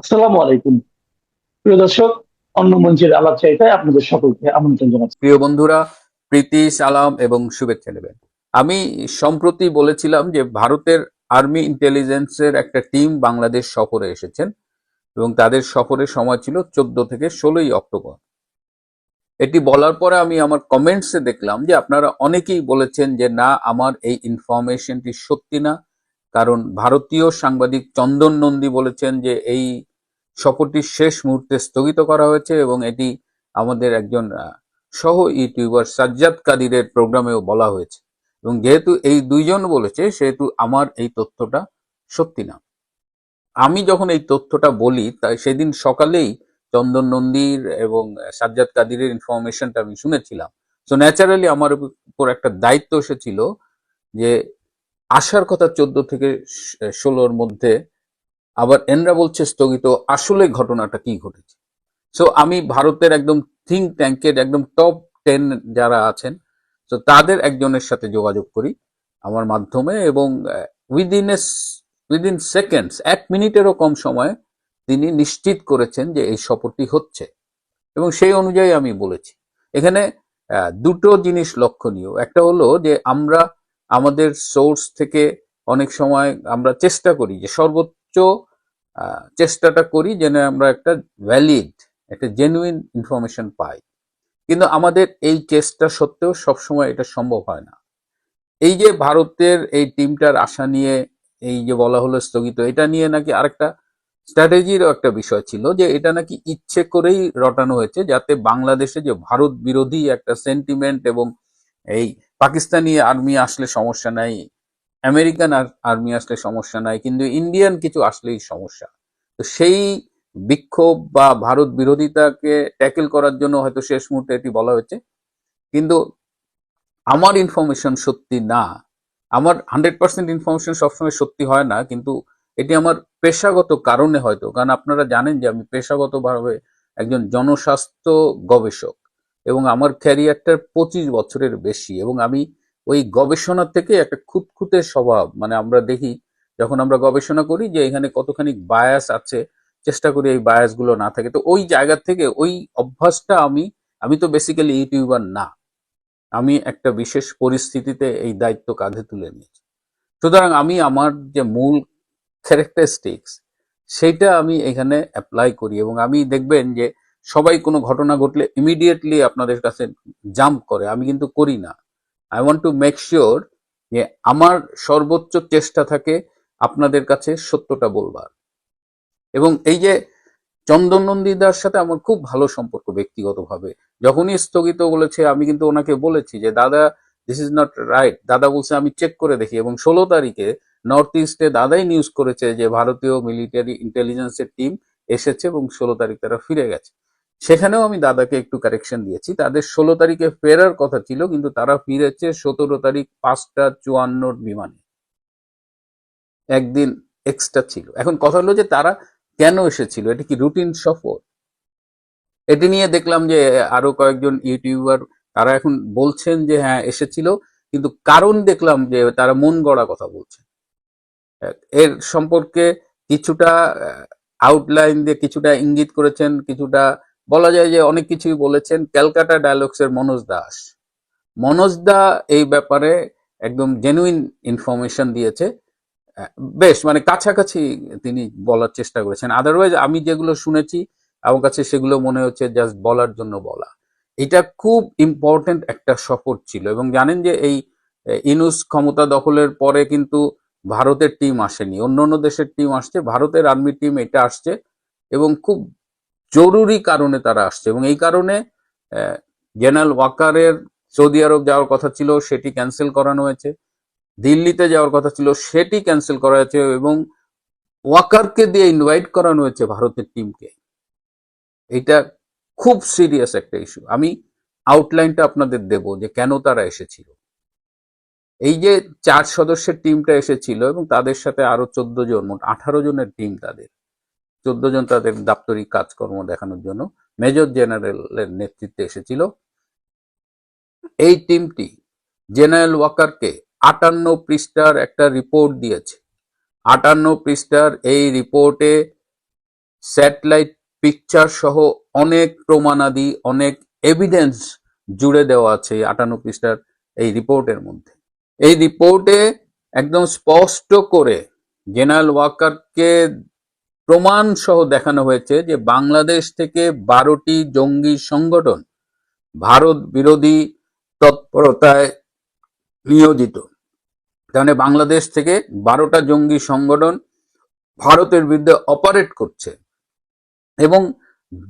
আসসালামু আলাইকুম। প্রিয় দর্শক, অন্য মঞ্চের আপনাদের সকলকে আমন্ত্রণ জানাচ্ছি। প্রিয় বন্ধুরা, প্রীতি, সালাম এবং শুভেচ্ছা নেবেন। আমি সম্প্রতি বলেছিলাম যে ভারতের আর্মি ইন্টেলিজেন্সের একটা টিম বাংলাদেশ সফরে এসেছেন এবং তাদের সফরের সময় ছিল চোদ্দ থেকে ষোলোই অক্টোবর। এটি বলার পরে আমি আমার কমেন্টসে দেখলাম যে আপনারা অনেকেই বলেছেন যে না, আমার এই ইনফরমেশনটি সত্যি না। কারণ ভারতীয় সাংবাদিক চন্দন নন্দী বলেছেন যে এই সফরটি শেষ মুহূর্তে স্থগিত করা হয়েছে এবং এটি আমাদের একজন সহ ইউটিউবার সাজ্জাদ কাদিরের প্রোগ্রামেও বলা হয়েছে। এবং যেহেতু এই দুইজন বলেছে, সেহেতু আমার এই তথ্যটা সত্যি না। আমি যখন এই তথ্যটা বলি, তাই সেদিন সকালেই চন্দন নন্দীর এবং সাজ্জাদ কাদিরের ইনফরমেশনটা আমি শুনেছিলাম। সো ন্যাচারালি আমার উপর একটা দায়িত্ব এসেছিল যে আসার কথা চোদ্দ থেকে ষোলোর মধ্যে আবার এনরা বলছে স্থগিত, আসলে ঘটনাটা কি ঘটেছে? সো আমি ভারতের একদম থিঙ্ক ট্যাঙ্কের একদম টপ টেন যারা আছেন তো তাদের একজনের সাথে যোগাযোগ করি আমার মাধ্যমে এবং উইদিন এ উইদিন সেকেন্ডস এক মিনিটেরও কম সময়ে তিনি নিশ্চিত করেছেন যে এই সফরটি হচ্ছে এবং সেই অনুযায়ী আমি বলেছি। এখানে দুটো জিনিস লক্ষণীয়। একটা হলো যে আমরা আমাদের সোর্স থেকে অনেক সময় আমরা চেষ্টা করি যে সর্বোচ্চ চেষ্টাটা করি যেন আমরা একটা ভ্যালিড একটা জেনুইন ইনফরমেশন পাই। কিন্তু আমাদের এই চেষ্টা সত্ত্বেও সবসময় এটা সম্ভব হয় না। এই যে ভারতের এই টিমটার আশা নিয়ে এই যে বলা হলো স্থগিত, এটা নিয়ে নাকি আরেকটা স্ট্র্যাটেজিরও একটা বিষয় ছিল যে এটা নাকি ইচ্ছে করেই রটানো হয়েছে যাতে বাংলাদেশে যে ভারত বিরোধী একটা সেন্টিমেন্ট এবং এই পাকিস্তানি আর্মি আসলে সমস্যা নাই আমেরিকান আর্মি আসলে সমস্যা নাই, কিন্তু ইন্ডিয়ান কিছু আসলেই সমস্যা। তো সেই বিক্ষোভ বা ভারত বিরোধিতাকে ট্যাকেল করার জন্য হয়তো শেষ মুহূর্তে এটি বলা হয়েছে, কিন্তু আমার ইনফরমেশন সত্যি না। আমার হান্ড্রেড পার্সেন্ট ইনফরমেশন সবসময় সত্যি হয় না, কিন্তু এটি আমার পেশাগত কারণে হয়তো, কারণ আপনারা জানেন যে আমি পেশাগতভাবে একজন জনস্বাস্থ্য গবেষক এবং আমার ক্যারিয়ারটার পঁচিশ বছরের বেশি এবং আমি ওই গবেষণা থেকে একটা খুঁতখুঁতে স্বভাব। মানে আমরা দেখি, যখন আমরা গবেষণা করি যে এখানে কতখানি বায়াস আছে, চেষ্টা করি এই বায়াসগুলো না থাকে। তো ওই জায়গা থেকে ওই অভ্যাসটা আমি আমি তো বেসিক্যালি ইউটিউবার না। আমি একটা বিশেষ পরিস্থিতিতে এই দায়িত্ব কাঁধে তুলে নিয়েছি। সুতরাং আমি আমার যে মূল ক্যারেক্টারিস্টিক্স সেইটা আমি এখানে অ্যাপ্লাই করি এবং আমি দেখবেন যে সবাই কোনো ঘটনা ঘটলে ইমিডিয়েটলি আপনাদের কাছে জাম্প করে। আমি কিন্তু করি না। I want to make sure যে আমার সর্বোচ্চ চেষ্টা থাকে আপনাদের কাছে সত্যটা বলবার। এবং এই যে চন্দন নন্দীদার সাথে আমার খুব ভালো সম্পর্ক ব্যক্তিগতভাবে। যখনই স্থগিত বলেছে, আমি কিন্তু ওনাকে বলেছি যে, দাদা দিস ইজ নট রাইট দাদা বলছে, আমি চেক করে দেখি। এবং ষোলো তারিখে নর্থ ইস্টে দাদাই নিউজ করেছে যে, ভারতীয় মিলিটারি ইন্টেলিজেন্সের টিম এসেছে এবং ষোলো তারিখ তারা ফিরে গেছে। সেখানেও আমি দাদাকে একটু কারেকশন দিয়েছি। তাদের ষোলো তারিখে ফেরার কথা ছিল, কিন্তু তারা ফিরেছে সতেরো তারিখ পাঁচটা চুয়ান্নর বিমানে। একদিন এক্সট্রা ছিল। এখন কথা হলো যে তারা কেন এসেছিল? এটা কি রুটিন সফর? এটি নিয়ে দেখলাম যে আরও কয়েকজন ইউটিউবার তারা এখন বলছেন যে হ্যাঁ এসেছিল, কিন্তু কারণ দেখলাম যে তারা মন গড়া কথা বলছে এর সম্পর্কে কিছুটা আউটলাইন দিয়ে কিছুটা ইঙ্গিত করেছেন, কিছুটা বলা যায় যে অনেক কিছুই বলেছেন, ক্যালকাটা ডায়ালগস এর মনোজ দাস। মনোজ দা এই ব্যাপারে একদম জেনুইন ইনফরমেশন দিয়েছে। বেশ মানে কাছাকাছি তিনি বলার চেষ্টা করেছেন। আদারওয়াইজ আমি যেগুলো শুনেছি, আমার কাছে সেগুলো মনে হচ্ছে জাস্ট বলার জন্য বলা। এটা খুব ইম্পর্টেন্ট একটা সফর ছিল এবং জানেন যে এই ইনুস ক্ষমতা দখলের পরে কিন্তু ভারতের টিম আসেনি। অন্য অন্য দেশের টিম আসছে, ভারতের আর্মি টিম এটা আসছে এবং খুব জরুরি কারণে তারা আসছে এবং এই কারণে জেনারেল ওয়াকারের সৌদি আরব যাওয়ার কথা ছিল, সেটি ক্যান্সেল করানো হয়েছে। দিল্লিতে যাওয়ার কথা ছিল, সেটি ক্যান্সেল করা হয়েছে এবং ওয়াকারকে দিয়ে ইনভাইট করানো হয়েছে ভারতের টিমকে। এটা খুব সিরিয়াস একটা ইস্যু। আমি আউটলাইনটা আপনাদের দেব যে কেন তারা এসেছিল। এই যে চার সদস্যের টিমটা এসেছিল এবং তাদের সাথে আরও চোদ্দ জন, মোট আঠারো জনের টিম তাদের। চোদ্দ জন তাদের দাপ্তরিক কাজকর্ম দেখানোর জন্য মেজর জেনারেলের নেতৃত্বে এসেছিল। এই টিমটি জেনারেল ওয়াকারকে আটান্ন পৃষ্ঠার একটা রিপোর্ট দিয়েছে। আটান্ন পৃষ্ঠার এই রিপোর্টে স্যাটেলাইট পিকচার সহ অনেক প্রমাণাদি, অনেক এভিডেন্স জুড়ে দেওয়া আছে আটান্ন পৃষ্ঠার এই রিপোর্টের মধ্যে। এই রিপোর্টে একদম স্পষ্ট করে জেনারেল ওয়াকারকে প্রমাণ সহ দেখানো হয়েছে যে বাংলাদেশ থেকে বারোটি জঙ্গি সংগঠন ভারত বিরোধী তৎপরতায় নিয়োজিত। তাহলে বাংলাদেশ থেকে বারোটা জঙ্গি সংগঠন ভারতের বিরুদ্ধে অপারেট করছে। এবং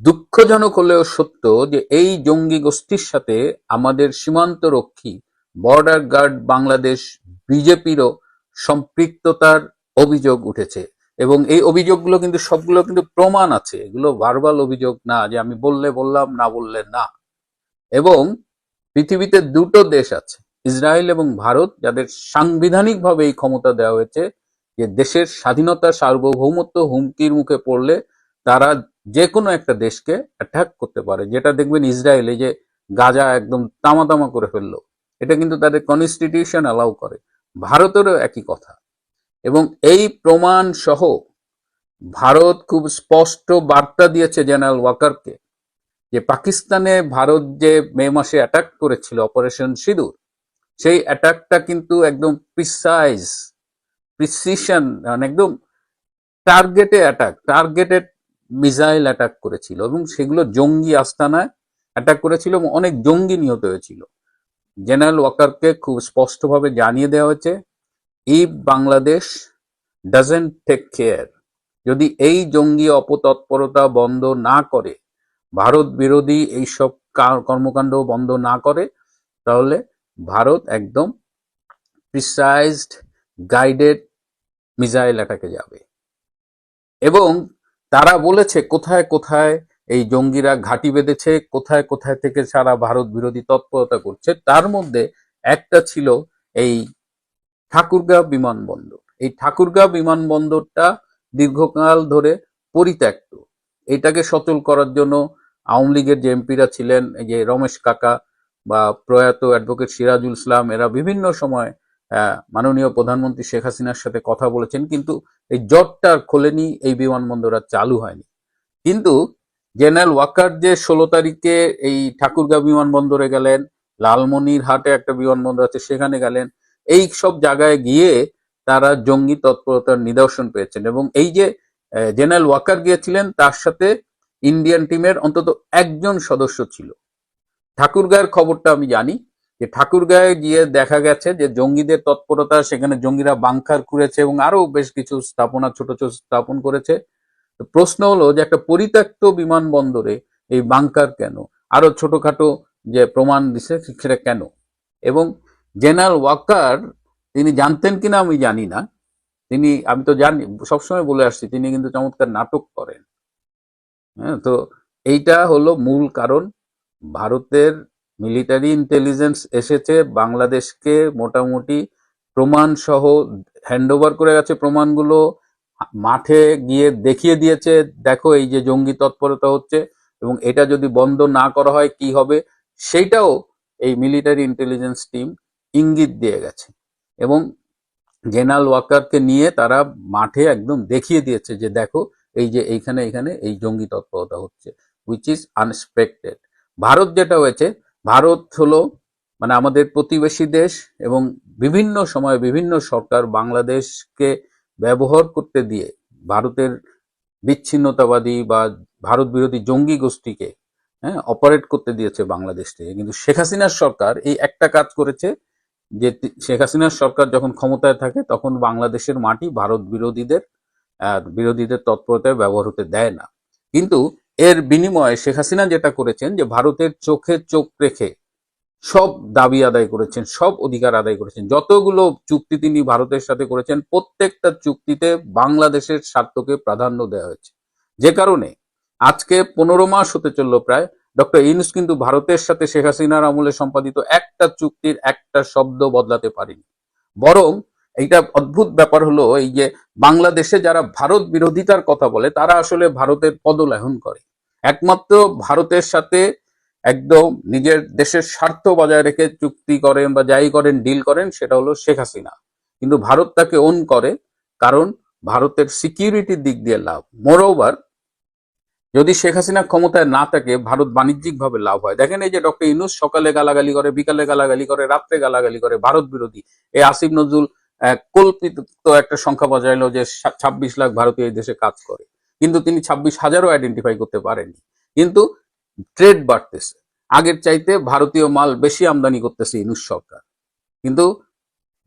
দুঃখজনক হলেও সত্য যে এই জঙ্গি গোষ্ঠীর সাথে আমাদের সীমান্ত রক্ষী বর্ডার গার্ড বাংলাদেশ বিজেপিরও সম্পৃক্ততার অভিযোগ উঠেছে। এবং এই অভিযোগগুলো কিন্তু সবগুলো কিন্তু প্রমাণ আছে। এগুলো ভার্বাল অভিযোগ না, যে আমি বললে বললাম, না বললে না। এবং পৃথিবীতে দুটো দেশ আছে, ইসরায়েল এবং ভারত, যাদের সাংবিধানিকভাবে এই ক্ষমতা দেওয়া হয়েছে যে দেশের স্বাধীনতা, সার্বভৌমত্ব হুমকির মুখে পড়লে তারা যে কোনো একটা দেশকে অ্যাটাক করতে পারে। যেটা দেখবেন ইসরায়েল যে গাজা একদম তামা তামা করে ফেলল, এটা কিন্তু তাদের কনস্টিটিউশন অ্যালাউ করে। ভারতেরও একই কথা। এবং এই প্রমাণ সহ ভারত খুব স্পষ্ট বার্তা দিয়েছে জেনারেল ওয়াকারকে যে পাকিস্তানে ভারত যে মে মাসে অ্যাটাক করেছিল অপারেশন সিঁদুর, সেই অ্যাটাকটা কিন্তু একদম প্রিসাইজ প্রিসিশন মানে একদম টার্গেটে অ্যাটাক টার্গেটেড মিসাইল অ্যাটাক করেছিল এবং সেগুলো জঙ্গি আস্তানায় অ্যাটাক করেছিল এবং অনেক জঙ্গি নিহত হয়েছিল। জেনারেল ওয়াকারকে খুব স্পষ্টভাবে জানিয়ে দেওয়া হয়েছে if Bangladesh doesn't take care যদি এই জঙ্গি অপতৎপরতা বন্ধ না করে, ভারত বিরোধী এইসব কর্মকাণ্ড বন্ধ না করে, তাহলে ভারত একদম প্রিসাইজড গাইডেড মিসাইল অ্যাটাকে যাবে। এবং তারা বলেছে, কোথায় কোথায় এই জঙ্গিরা ঘাঁটি বেঁধেছে, কোথায় কোথায় থেকে সারা ভারত বিরোধী তৎপরতা করছে, তার মধ্যে একটা ছিল এই ঠাকুরগাঁও বিমানবন্দর এই ঠাকুরগাঁও বিমানবন্দরটা দীর্ঘকাল ধরে পরিত্যক্ত। এটাকে সচল করার জন্য আওয়ামী লীগের যে এমপিরা ছিলেন, এই যে রমেশ কাকা বা প্রয়াত অ্যাডভোকেট সিরাজুল ইসলাম, এরা বিভিন্ন সময় মাননীয় প্রধানমন্ত্রী শেখ হাসিনার সাথে কথা বলেছেন, কিন্তু এই জটটা খোলেনি, এই বিমানবন্দর আর চালু হয়নি। কিন্তু জেনারেল ওয়াকার যে ষোলো তারিখে এই ঠাকুরগাঁও বিমানবন্দরে গেলেন, লালমনিরহাটে একটা বিমানবন্দর আছে, সেখানে গেলেন এই সব জায়গায় গিয়ে তারা জঙ্গি তৎপরতার নিদর্শন পেয়েছেন এবং এই যে জেনারেল ওয়াকার গিয়েছিলেন, তার সাথে ইন্ডিয়ান টিমের অন্তত একজন সদস্য ছিল। ঠাকুরগাঁয়ের খবরটা আমি জানি যে, ঠাকুরগাঁয়ে গিয়ে দেখা গেছে যে, জঙ্গিদের তৎপরতা, সেখানে জঙ্গিরা বাংকার করেছে এবং আরও বেশ কিছু স্থাপনা, ছোট ছোট স্থাপন করেছে। প্রশ্ন হলো যে, একটা পরিত্যক্ত বিমানবন্দরে এই বাংকার কেন? আরও ছোটখাটো যে প্রমাণ দিছে সেটা কেন? এবং জেনারেল ওয়াকার, তিনি জানতেন কিনা আমি জানি না। তিনি, আমি তো জানি, সবসময় বলে আসছি, তিনি কিন্তু চমৎকার নাটক করেন। হ্যাঁ তো এইটা হলো মূল কারণ। ভারতের মিলিটারি ইন্টেলিজেন্স এসেছে, বাংলাদেশকে মোটামুটি প্রমাণ সহ হ্যান্ডওভার করে গেছে, প্রমাণগুলো মাঠে গিয়ে দেখিয়ে দিয়েছে, দেখো এই যে জঙ্গি তৎপরতা হচ্ছে, এবং এটা যদি বন্ধ না করা হয়, কি হবে? সেইটাও এই মিলিটারি ইন্টেলিজেন্স টিম ইঙ্গিত দিয়ে গেছে। এবং জেনারেল ওয়াকারকে নিয়ে তারা মাঠে একদম দেখিয়ে দিয়েছে যে দেখো, এই যে এইখানে এখানে এই জঙ্গি তৎপরতা হচ্ছে উইচ ইজ আনএক্সপেক্টেড ভারত যেটা হয়েছে, ভারত হলো মানে আমাদের প্রতিবেশী দেশ এবং বিভিন্ন সময় বিভিন্ন সরকার বাংলাদেশকে ব্যবহার করতে দিয়ে ভারতের বিচ্ছিন্নতাবাদী বা ভারত বিরোধী জঙ্গি গোষ্ঠীকে হ্যাঁ অপারেট করতে দিয়েছে বাংলাদেশ কিন্তু শেখ হাসিনার সরকার এই একটা কাজ করেছে যে শেখ হাসিনার সরকার যখন ক্ষমতায় থাকে, তখন বাংলাদেশের মাটি ভারত বিরোধীদের বিরোধীদের তৎপরতায় ব্যবহার হতে দেয় না। কিন্তু এর বিনিময়ে শেখ হাসিনা যেটা করেছেন, যে ভারতের চোখে চোখ রেখে সব দাবি আদায় করেছেন, সব অধিকার আদায় করেছেন, যতগুলো চুক্তি তিনি ভারতের সাথে করেছেন, প্রত্যেকটা চুক্তিতে বাংলাদেশের স্বার্থকে প্রাধান্য দেওয়া হয়েছে। যে কারণে আজকে পনেরো মাস হতে চলল প্রায় ডক্টর ইউনুস কিন্তু ভারতের সাথে শেখ হাসিনার আমলে সম্পাদিত একটা চুক্তির একটা শব্দ বদলাতে পারেনি। বরং এইটা অদ্ভুত ব্যাপার হলো এই যে বাংলাদেশে যারা ভারত বিরোধিতার কথা বলে, তারা আসলে ভারতের পদলাহন করে। একমাত্র ভারতের সাথে একদম নিজের দেশের স্বার্থ বজায় রেখে চুক্তি করেন বা যাই করেন, ডিল করেন, সেটা হলো শেখ হাসিনা। কিন্তু ভারত তাকে ওন করে, কারণ ভারতের সিকিউরিটির দিক দিয়ে লাভ। মোর ওভার যদি শেখ হাসিনা ক্ষমতায় না থাকে, ভারত বাণিজ্যিকভাবে লাভ হয়। দেখেন এই যে ডক্টর ইনুস সকালে গালাগালি করে, বিকালে গালাগালি করে, রাত্রে গালাগালি করে, ভারত বিরোধী। এই আসিফ নজরুল কল্পিত একটা সংখ্যা বাজাইলো যে ছাব্বিশ লাখ ভারতীয় এই দেশে কাজ করে। কিন্তু তিনি ছাব্বিশ হাজারও আইডেন্টিফাই করতে পারেননি। কিন্তু ট্রেড বাড়তেছে। আগের চাইতে ভারতীয় মাল বেশি আমদানি করতেছে ইনুস সরকার। কিন্তু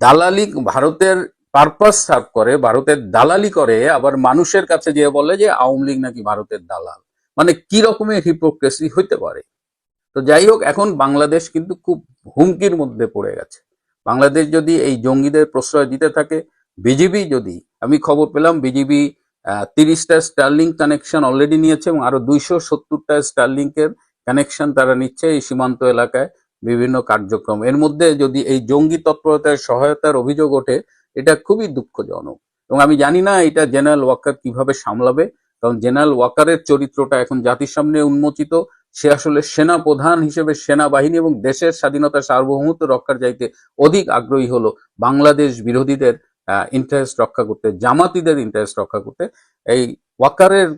দালালি ভারতের পারপাস সার্ভ করে, ভারতের দালালি করে, আবার মানুষের কাছে গিয়ে বলে যে আওয়ামী লীগ নাকি ভারতের দালাল। মানে কি রকমের হিপোক্রেসি হইতে পারে? তো যাই হোক, এখন বাংলাদেশ কিন্তু খুব হুমকির মধ্যে পড়ে গেছে। বাংলাদেশ যদি এই জঙ্গিদের প্রশ্রয় দিতে থাকে, বিজিবি যদি, আমি খবর পেলাম বিজিবি তিরিশটা স্টার্লিং কানেকশন অলরেডি নিয়েছে এবং আরও দুইশো সত্তরটা স্টার্লিংকের কানেকশন তারা নিচ্ছে এই সীমান্ত এলাকায় বিভিন্ন কার্যক্রম। এর মধ্যে যদি এই জঙ্গি তৎপরতার সহায়তার অভিযোগ ওঠে এটা খুবই দুঃখজনক। এবং আমি জানি না এটা জেনারেল ওয়াকার কীভাবে সামলাবে, কারণ জেনারেল ওয়াকারের চরিত্রটা এখন জাতির সামনে উন্মোচিত। সে আসলে সেনা প্রধান হিসেবে সেনাবাহিনী এবং দেশের স্বাধীনতা সার্বভৌমত্ব রক্ষার চাইতে অধিক আগ্রহী হলো বাংলাদেশ বিরোধীদের ইন্টারেস্ট রক্ষা করতে, জামাতিদের ইন্টারেস্ট রক্ষা করতে। এই ওয়াকারের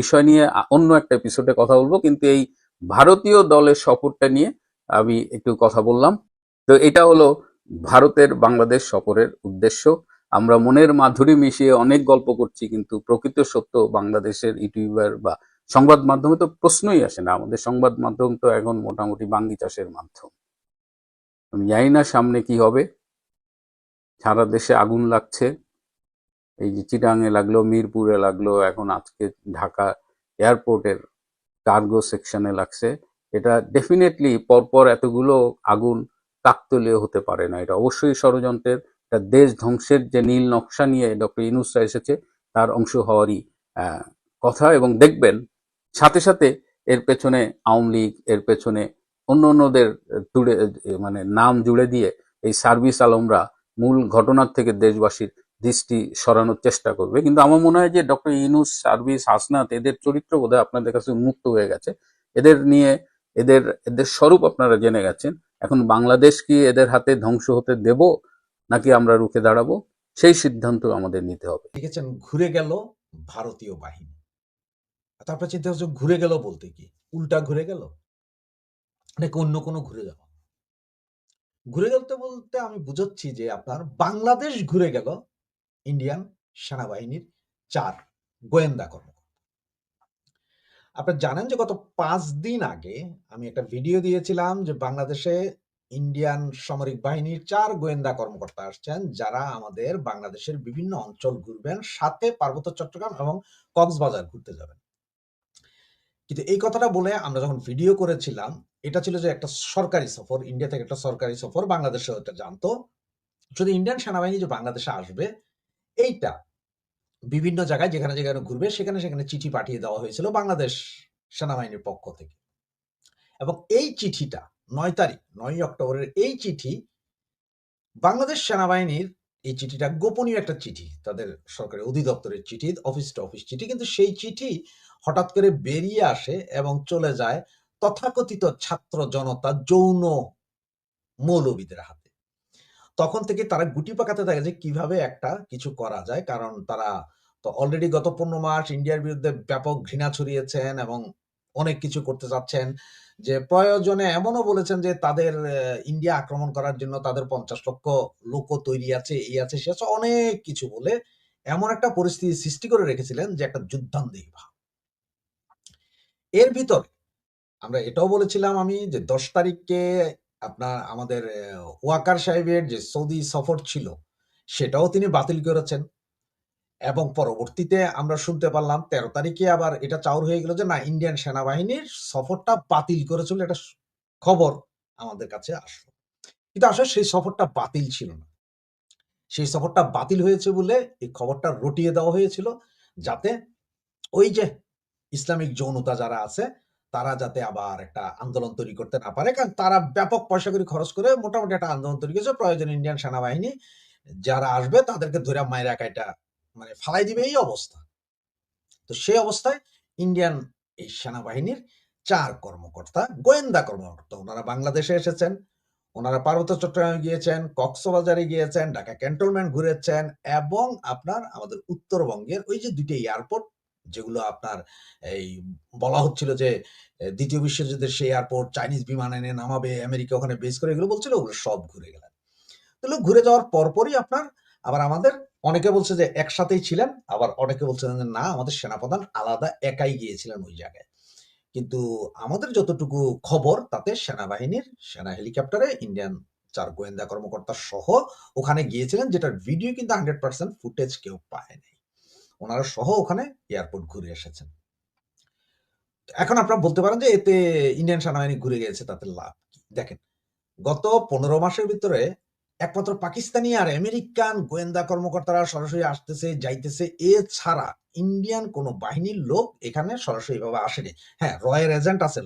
বিষয় নিয়ে অন্য একটা এপিসোডে কথা বলব, কিন্তু এই ভারতীয় দলের সফরটা নিয়ে আমি একটু কথা বললাম। তো এটা হলো ভারতের বাংলাদেশ সফরের উদ্দেশ্য। আমরা মনের মাধুরী মিশিয়ে অনেক গল্প করছি, কিন্তু প্রকৃত সত্য বাংলাদেশের ইউটিউবার বা সংবাদ মাধ্যমে তো প্রশ্নই আসে না। আমাদের সংবাদ মাধ্যম তো এখন মোটামুটি বাঙ্গি চাষের মাধ্যম। আমি জানি না সামনে কি হবে। সারা দেশে আগুন লাগছে। এই যে চিটাঙে লাগল, মিরপুরে লাগল, এখন আজকে ঢাকা এয়ারপোর্টের কার্গো সেকশনে লাগছে। এটা ডেফিনেটলি পরপর এতগুলো আগুন কাকতলীয় হতে পারে না এটা। অবশ্যই ষড়যন্ত্রের দেশ ধ্বংসের যে নীল নকশা নিয়ে ডক্টর ইনুসরা এসেছে, তার অংশ হওয়ারই কথা এবং দেখবেন সাথে সাথে এর পেছনে আওয়ামী লীগ, এর পেছনে অন্য অন্যদের জুড়ে মানে নাম জুড়ে দিয়ে এই সার্ভিস আলমরা মূল ঘটনার থেকে দেশবাসীর দৃষ্টি সরানোর চেষ্টা করবে। কিন্তু আমার মনে হয় যে ডক্টর ইনুস সার্ভিস হাসনাত এদের চরিত্র বোধহয় আপনাদের কাছে উন্মুক্ত হয়ে গেছে। এদের নিয়ে, এদের এদের স্বরূপ আপনারা জেনে গেছেন। এখন বাংলাদেশ কি এদের হাতে ধ্বংস হতে দেব, নাকি আমরা রুখে দাঁড়াবো? সেই সিদ্ধান্ত আমাদের নিতে হবে। লিখেছেন ঘুরে গেল ভারতীয় বাহিনী। তারপর চিন্তা হচ্ছে ঘুরে গেল বলতে কি? উল্টা ঘুরে গেল? নাকি অন্য কোনো ঘুরে যাওয়া ঘুরে গেলতে বলতে আমি বুঝাচ্ছি যে আপনার বাংলাদেশ ঘুরে গেল ইন্ডিয়ান সেনাবাহিনীর চার গোয়েন্দা কর্মকর্তা। আপনারা জানেন যে গত পাঁচ দিন আগে আমি একটা ভিডিও দিয়েছিলাম যে বাংলাদেশে ইন্ডিয়ান সামরিক বাহিনীর চার গোয়েন্দা কর্মকর্তা আসছেন যারা আমাদের বাংলাদেশের বিভিন্ন অঞ্চল ঘুরবেন, সাথে পার্বত্য চট্টগ্রাম এবং কক্সবাজার ঘুরতে যাবেন। কিন্তু এই কথাটা বলে আমরা যখন ভিডিও করেছিলাম, এটা ছিল যে একটা সরকারি সফর, ইন্ডিয়া থেকে একটা সরকারি সফর বাংলাদেশে এটা জানতো। যদি ইন্ডিয়ান সেনাবাহিনী যে বাংলাদেশে আসবে, এইটা বিভিন্ন জায়গায় যেখানে যেখানে ঘুরবে, সেখানে সেখানে চিঠি পাঠিয়ে দেওয়া হয়েছিল বাংলাদেশ সেনাবাহিনীর পক্ষ থেকে। এবং এই চিঠিটা নয় তারিখ নয় অক্টোবরের এই চিঠি বাংলাদেশ সেনাবাহিনীর এই চিঠিটা গোপনীয় একটা চিঠি, তাদের সরকারি অধিদপ্তরের চিঠি, অফিস টু অফিস চিঠি, কিন্তু সেই চিঠি হঠাৎ করে বেরিয়ে আসে এবং চলে যায় তথাকথিত ছাত্র জনতা যৌন মৌলবীদের হাতে। তখন থেকে তারা গুটি পাকাতে থাকে যে কীভাবে একটা কিছু করা যায়। কারণ তারা তো অলরেডি গত পনেরো মাস ইন্ডিয়ার বিরুদ্ধে ব্যাপক ঘৃণা ছড়িয়েছেন এবং অনেক কিছু করতে চাচ্ছেন যে প্রয়োজনে এমনও বলেছেন যে তাদের ইন্ডিয়া আক্রমণ করার জন্য তাদের পঞ্চাশ লক্ষ লোক তৈরি আছে, এই আছে, সে আছে, অনেক কিছু বলে এমন একটা পরিস্থিতি সৃষ্টি করে রেখেছিলেন যে একটা যুদ্ধান্দেহী ভাব। এর ভিতরে আমরা এটাও বলেছিলাম আমি যে দশ তারিখে আপনার আমাদের ওয়াকার সাহেবের যে সৌদি সফর ছিল, সেটাও তিনি বাতিল করেছেন। এবং পরবর্তীতে আমরা শুনতে পারলাম, তেরো তারিখে আবার এটা চাউর হয়ে গেল যে, না, ইন্ডিয়ান সেনাবাহিনীর সফরটা বাতিল করেছিল এটা খবর আমাদের কাছে আসলো। কিন্তু আসলে সেই সফরটা বাতিল ছিল না। সেই সফরটা বাতিল হয়েছে বলে এই খবরটা রটিয়ে দেওয়া হয়েছিল যাতে ওই যে ইসলামিক যৌনতা যারা আছে তারা যাতে আবার একটা আন্দোলন তৈরি করতে না পারে, কারণ তারা ব্যাপক পয়সা করে খরচ করে মোটামুটি একটা আন্দোলন তৈরি করেছে। প্রয়োজন ইন্ডিয়ান সেনাবাহিনী যারা আসবে তাদেরকে ধরে মায়ের একাইটা মানে ফালাই দিবে এই অবস্থা। তো সেই অবস্থায় ইন্ডিয়ান এই সেনাবাহিনীর চার কর্মকর্তা, গোয়েন্দা কর্মকর্তা, ওনারা বাংলাদেশে এসেছেন, ওনারা পার্বত্য চট্টগ্রামে গিয়েছেন, কক্সবাজারে গিয়েছেন, ঢাকা ক্যান্টনমেন্ট ঘুরেছেন এবং আপনার আমাদের উত্তরবঙ্গের ওই যে দুটি এয়ারপোর্ট যেগুলো আপনার এই বলা হচ্ছিল যে দ্বিতীয় বিশ্বযুদ্ধের সেই এয়ারপোর্ট চাইনিজ বিমান এনে নামাবে, আমেরিকা ওখানে বেস করে, এগুলো বলছিল, ওগুলো সব ঘুরে গেলেন। তাহলে ঘুরে যাওয়ার পরপরই আপনার, আবার আমাদের অনেকে বলছে যে একসাথেই ছিলেন, আবার অনেকে বলছেন যে না, আমাদের সেনাপ্রধান আলাদা একাই গিয়েছিলেন ওই জায়গায়। কিন্তু আমাদের যতটুকু খবর, তাতে সেনাবাহিনীর, সেনা হেলিকপ্টারে ইন্ডিয়ান চার গোয়েন্দা কর্মকর্তা সহ ওখানে গিয়েছিলেন, যেটার ভিডিও কিন্তু হান্ড্রেড পার্সেন্ট ফুটেজ কেউ পায়নি। ওনারা সহ ওখানে এয়ারপোর্ট ঘুরে এসেছেন। এখন আপনারা বলতে পারেন যে এতে ইন্ডিয়ান সেনাবাহিনী ঘুরে গিয়েছে তাতে লাভ দেখেন, গত পনেরো মাসের ভিতরে একমাত্র পাকিস্তানি আর আমেরিকান গোয়েন্দা কর্মকর্তারা সরাসরি আসতেছে, যাইতেছে। এছাড়া ইন্ডিয়ান কোন বাহিনীর লোক এখানে সরাসরি ভাবে আসেনি। হ্যাঁ রয়ের এজেন্ট আছে,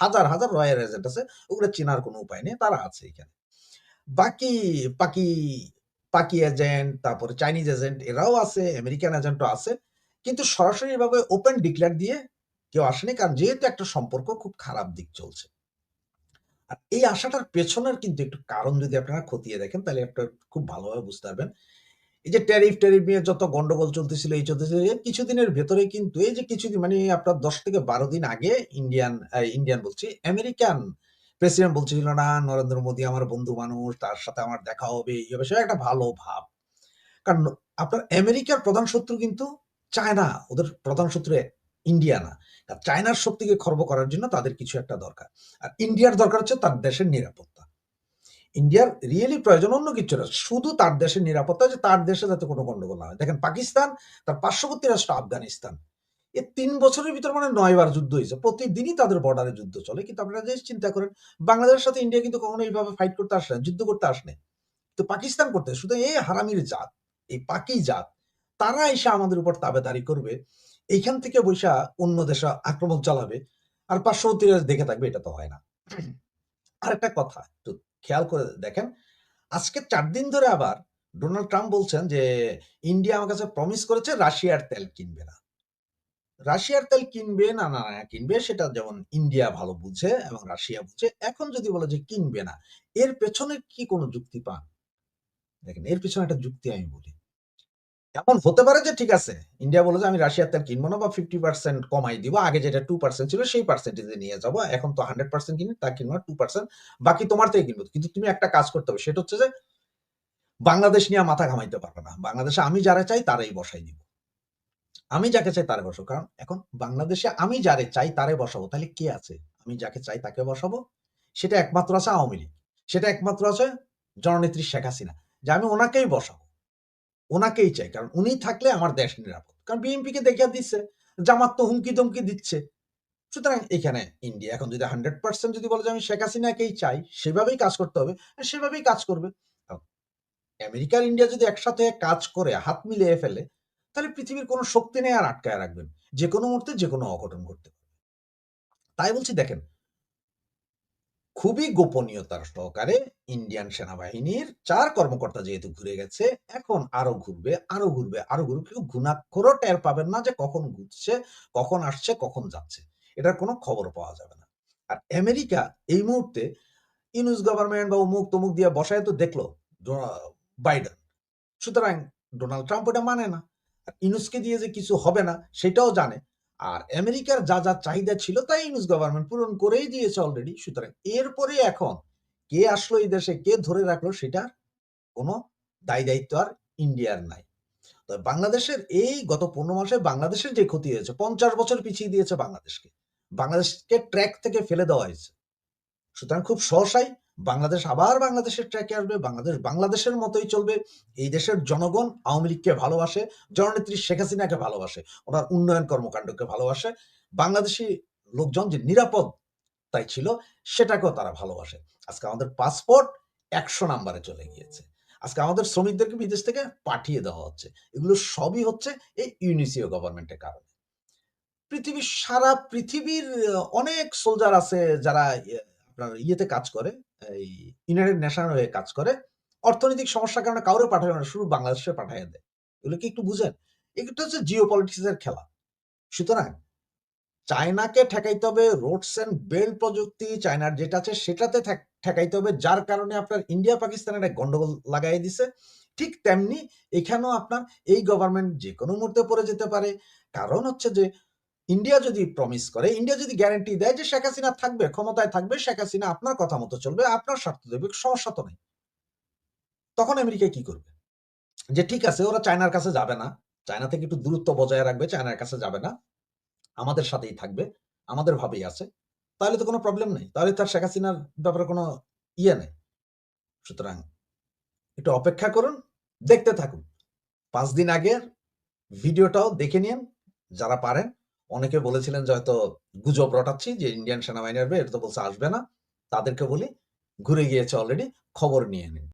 হাজার হাজার রয়ের এজেন্ট আছে, ওগুলো চেনার কোনো উপায় নেই, তারা আছে এখানে। বাকি পাকি পাকি এজেন্ট তারপরে চাইনিজ এজেন্ট এরাও আছে আমেরিকান এজেন্টও আছে। কিন্তু সরাসরি ভাবে ওপেন ডিক্লেয়ার দিয়ে কেউ আসেনি, কারণ যেহেতু একটা সম্পর্ক খুব খারাপ দিক চলছে। আর এই আশাটার পেছনের কিন্তু একটু কারণ যদি আপনারা খতিয়ে দেখেন, তাহলে একটা খুব ভালোভাবে বুঝতে পারবেন। এই যে ট্যারিফ ট্যারিফ নিয়ে যত গন্ডগোল চলতেছিল, এই চলতেছিল কিছুদিনের ভেতরে কিন্তু এই যে কিছুদিন মানে আপনার দশ থেকে বারো দিন আগে ইন্ডিয়ান ইন্ডিয়ান বলছি আমেরিকান প্রেসিডেন্ট বলছিল, না, নরেন্দ্র মোদী আমার বন্ধু মানুষ, তার সাথে আমার দেখা হবে। এই হবে সেটা একটা ভালো ভাব। কারণ আপনার আমেরিকার প্রধান শত্রু কিন্তু চায়না, ওদের প্রধান শত্রু ইন্ডিয়া না। চায়নার শক্তিকে খর্ব করার জন্য তাদের কিছু একটা দরকার। আর ইন্ডিয়ার দরকার হচ্ছে তার দেশের নিরাপত্তা। ইন্ডিয়ার রিয়েলি প্রয়োজন অন্য কিছু না, শুধু তার দেশের নিরাপত্তা, যে তার দেশে যাতে কোনো গন্ডগোল না হয়। দেখেন, পাকিস্তান, তার পার্শ্ববর্তী রাষ্ট্র আফগানিস্তান। এ তিন বছরের ভিতর মানে নয়বার যুদ্ধ হয়েছে। প্রতিদিনই তাদের বর্ডারে যুদ্ধ চলে। কিন্তু আপনারা যে চিন্তা করেন, বাংলাদেশের সাথে ইন্ডিয়া কিন্তু কখনো এইভাবে ফাইট করতে আসে না, যুদ্ধ করতে আসে না তো পাকিস্তান করতে শুধু এই হারামির জাত, এই পাকি জাত, তারা এসে আমাদের উপর তাবেদারি করবে। এইখান থেকে বৈশা অন্য দেশে আক্রমণ চালাবে। আর পার্শ্ববর্তীরা দেখে থাকবে, এটা তো হয় না। আর একটা কথা, একটু খেয়াল করে দেখেন, আজকে চার দিন ধরে আবার ডোনাল্ড ট্রাম্প বলছেন যে ইন্ডিয়া আমার কাছে প্রমিস করেছে, রাশিয়ার তেল কিনবে না। রাশিয়ার তেল কিনবে না না কিনবে, সেটা যেমন ইন্ডিয়া ভালো বুঝে এবং রাশিয়া বুঝে, এখন যদি বলে যে কিনবে না, এর পেছনে কি কোনো যুক্তি পান? দেখেন, এর পেছনে একটা যুক্তি আমি বলি। এমন হতে পারে যে ঠিক আছে, ইন্ডিয়া বলে যে আমি রাশিয়ার তেল কিনবো না বা ফিফটি পার্সেন্ট কমাই দিব, আগে যেটা টু পার্সেন্ট ছিল সেই পার্সেন্টেজে নিয়ে যাব, এখন তো হান্ড্রেড পার্সেন্ট কিনি, তা কিনবো টু পার্সেন্ট বাকি তোমার থেকে কিনবো। কিন্তু তুমি একটা কাজ করতে হবে, সেটা হচ্ছে যে বাংলাদেশ নিয়ে মাথা ঘামাইতে পারবে না। বাংলাদেশে আমি যারা চাই, তারাই বসাই দিব। আমি যাকে চাই তারে বসাবো। কারণ এখন বাংলাদেশে আমি যারে চাই তারে বসাবো, তাহলে কে আছে? আমি যাকে চাই তাকে বসাবো। সেটা একমাত্র আছে আওয়ামী লীগ। সেটা একমাত্র আছে জননেত্রী শেখ হাসিনা, যে আমি ওনাকেই বসাবো। ওনাকেই চাই, কারণ উনি থাকলে আমার দেশ নিরাপদ। কারণ বিএনপি কে দেখিয়ে দিচ্ছে, জামাত তো হুমকি দমকি দিচ্ছে। সুতরাং এখানে ইন্ডিয়া, এখন যদি হান্ড্রেড পার্সেন্ট যদি বলে যে আমি শেখ হাসিনাকেই চাই, সেভাবেই কাজ করতে হবে সেভাবেই কাজ করবে। আমেরিকার ইন্ডিয়া যদি একসাথে কাজ করে, হাত মিলিয়ে ফেলে তাহলে পৃথিবীর কোনো শক্তি নেই আর আটকায় রাখবেন। যে কোনো মুহূর্তে যে কোনো অঘটন ঘটতে পারে। তাই বলছি, দেখেন, খুবই গোপনীয়তার সহকারে ইন্ডিয়ান সেনাবাহিনীর চার কর্মকর্তা যেহেতু ঘুরে গেছে, এখন আরও ঘুরবে আরও ঘুরবে আরও ঘুরবে। কেউ ঘুণাক্ষরও টের পাবেন না যে কখন ঘুরছে, কখন আসছে, কখন যাচ্ছে। এটার কোনো খবর পাওয়া যাবে না। আর আমেরিকা এই মুহূর্তে ইউনুস গভর্নমেন্ট বা অমুক তমুক দিয়ে বসায় তো দেখল বাইডেন। সুতরাং ডোনাল্ড ট্রাম্প ওটা মানে না। ইউনুসকে দিয়ে যে কিছু হবে না, সেটাও জানে। আর আমেরিকার যা যা চাহিদা ছিল তাই ইউনুস গভর্নমেন্ট পূরণ করেই দিয়েছে অলরেডি সুতরাং এরপরে এখন কে আসলো এই দেশে, কে ধরে রাখল, সেটার কোনো দায় দায়িত্ব আর ইন্ডিয়ার নাই। তো বাংলাদেশের এই গত পনেরো মাসে বাংলাদেশের যে ক্ষতি হয়েছে, পঞ্চাশ বছর পিছিয়ে দিয়েছে বাংলাদেশকে। বাংলাদেশকে ট্র্যাক থেকে ফেলে দেওয়া হয়েছে। সুতরাং খুব সহসাই বাংলাদেশ আবার বাংলাদেশের ট্র্যাকে আসবে, বাংলাদেশ বাংলাদেশের মতোই চলবে। এই দেশের জনগণ আওয়ামী লীগকে ভালোবাসে, জননেত্রী শেখ হাসিনাকে ভালোবাসে, ওনার উন্নয়ন কর্মকাণ্ডকে ভালোবাসে। বাংলাদেশি লোকজন যে নিরাপদ তাই ছিল, সেটাকেও তারা ভালোবাসে। আজকে আমাদের পাসপোর্ট একশো নাম্বারে চলে গিয়েছে। আজকে আমাদের শ্রমিকদেরকে বিদেশ থেকে পাঠিয়ে দেওয়া হচ্ছে। এগুলো সবই হচ্ছে এই ইউনিসিও গভর্নমেন্টের কারণে। পৃথিবীর সারা পৃথিবীর অনেক সোলজার আছে যারা আপনার ইয়েতে কাজ করে এই ইউনাইটেড নেশনের হয়ে কাজ করে। অর্থনৈতিক সমস্যার কারণে কাউরে পাঠাবে না, শুধু বাংলাদেশে পাঠিয়ে দেয়। এগুলো কি একটু বুঝেন? এটা হচ্ছে জিও পলিটিক্সের খেলা। সুতরাং চায়নাকে ঠেকাইতে হবে রোডস এন্ড বেল প্রযুক্তি, চায়নার যেটা আছে সেটাতে ঠেক- ঠেকাইতে হবে, যার কারণে আপনার ইন্ডিয়া পাকিস্তানের একটা গন্ডগোল লাগাই দিছে। ঠিক তেমনি এখানেও আপনার এই গভর্নমেন্ট যে কোনো মুহূর্তে পড়ে যেতে পারে। কারণ হচ্ছে যে ইন্ডিয়া যদি প্রমিস করে ইন্ডিয়া যদি গ্যারান্টি দেয় যে শেখ হাসিনা থাকবে, ক্ষমতায় থাকবে, শেখ হাসিনা আপনার কথা মতো চলবে, আপনার স্বার্থ দেবে, সমস্যা তো নেই। তখন আমেরিকা কি করবে? যে ঠিক আছে, ওরা চায়নার কাছে যাবে না, চায়না থেকে একটু দূরত্ব বজায় রাখবে, চায়নার কাছে যাবে না, আমাদের সাথেই থাকবে, আমাদের ভাবেই আছে, তাহলে তো কোনো প্রবলেম নেই, তাহলে তার শেখ হাসিনার ব্যাপারে কোনো ইয়ে নেই। সুতরাং একটু অপেক্ষা করুন, দেখতে থাকুন। পাঁচ দিন আগের ভিডিওটাও দেখে নিন, যারা পারেন অনেকে বলেছিলেন যে হয়তো গুজব রটাচ্ছি, যে ইন্ডিয়ান সেনাবাহিনী আসবে এটা তো বলছে আসবে না। তাদেরকে বলি, ঘুরে গিয়েছে অলরেডি খবর নিয়ে নিন।